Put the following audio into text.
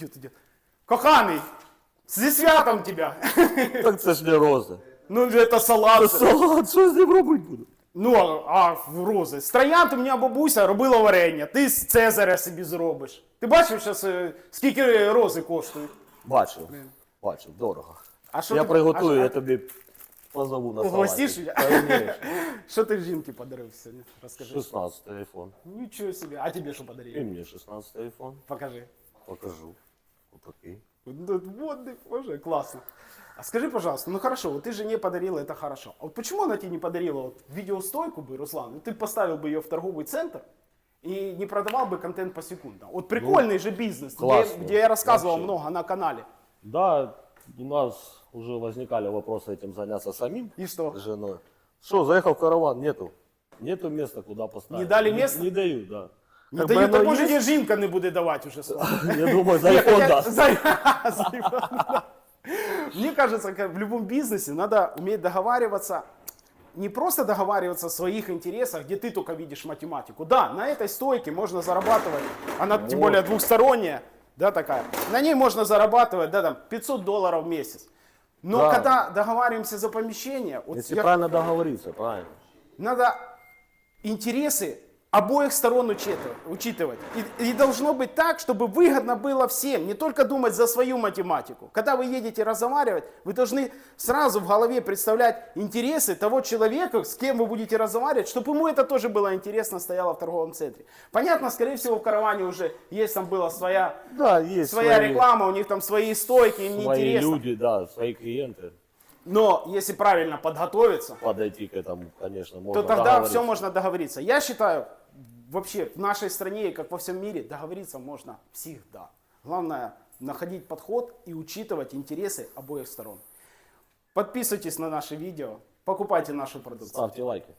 Тут идет. Коханий, зі святом тебя. Так це ж не рози. Ну, это салат. Салат, що з ним робити буду? Ну, а а в рози. З троянд у мене бабуся робила варення. Ти з Цезаря собі зробиш. Ти бачив зараз, скільки рози коштують? Бачив. Бачив, дорого. А що я ти- приготую, а- я тобі позову на Угостиш салаті. мене? Що ти жінки подарив сьогодні? Розкажи. 16 айфон. Нічого собі. А тебе що І подарили? мені 16 айфон. Покажи. Покажу. Отакий. Ну, Вот, ты, боже, классно. А скажи, пожалуйста, ну хорошо, вот ты жене подарила, это хорошо. А вот почему она тебе не подарила вот видеостойку бы, Руслан, и ты поставил бы ее в торговый центр и не продавал бы контент по секундам? Вот прикольный же бизнес, где, классно. где я рассказывал Вообще. много на канале. Да, у нас уже возникали вопросы этим заняться самим. И что? С женой. Что, заехал в караван, нету. Нету места, куда поставить. Не дали места? Не, дают, да. Не Как бы даю, оно так есть, тебе жінка не буде давати уже слава. Я думаю, за айфон хотя- даст. за- за iPhone, да. Мне кажется, как в любом бизнесе надо уметь договариваться, не просто договариваться о своих интересах, где ты только видишь математику. Да, на этой стойке можно зарабатывать, она тем более двухсторонняя, да, такая. На ней можно зарабатывать, да, там, 500 долларов в месяц. Но Да. когда договариваемся за помещение, вот Если я- правильно договориться, правильно. надо интересы обоих сторон учитывать. И, и должно быть так, чтобы выгодно было всем, не только думать за свою математику. Когда вы едете разговаривать, вы должны сразу в голове представлять интересы того человека, с кем вы будете разговаривать, чтобы ему это тоже было интересно, стояло в торговом центре. Понятно, скорее всего, в караване уже есть там была своя, Да, есть своя свои, реклама, у них там свои стойки, им свои неинтересно. люди, да, свои клиенты. Но если правильно подготовиться, Подойти к этому, конечно, можно то тогда все можно договориться. Я считаю, вообще в нашей стране, как во всем мире, договориться можно всегда. Главное находить подход и учитывать интересы обоих сторон. Подписывайтесь на наши видео, покупайте нашу продукцию. Ставьте лайки.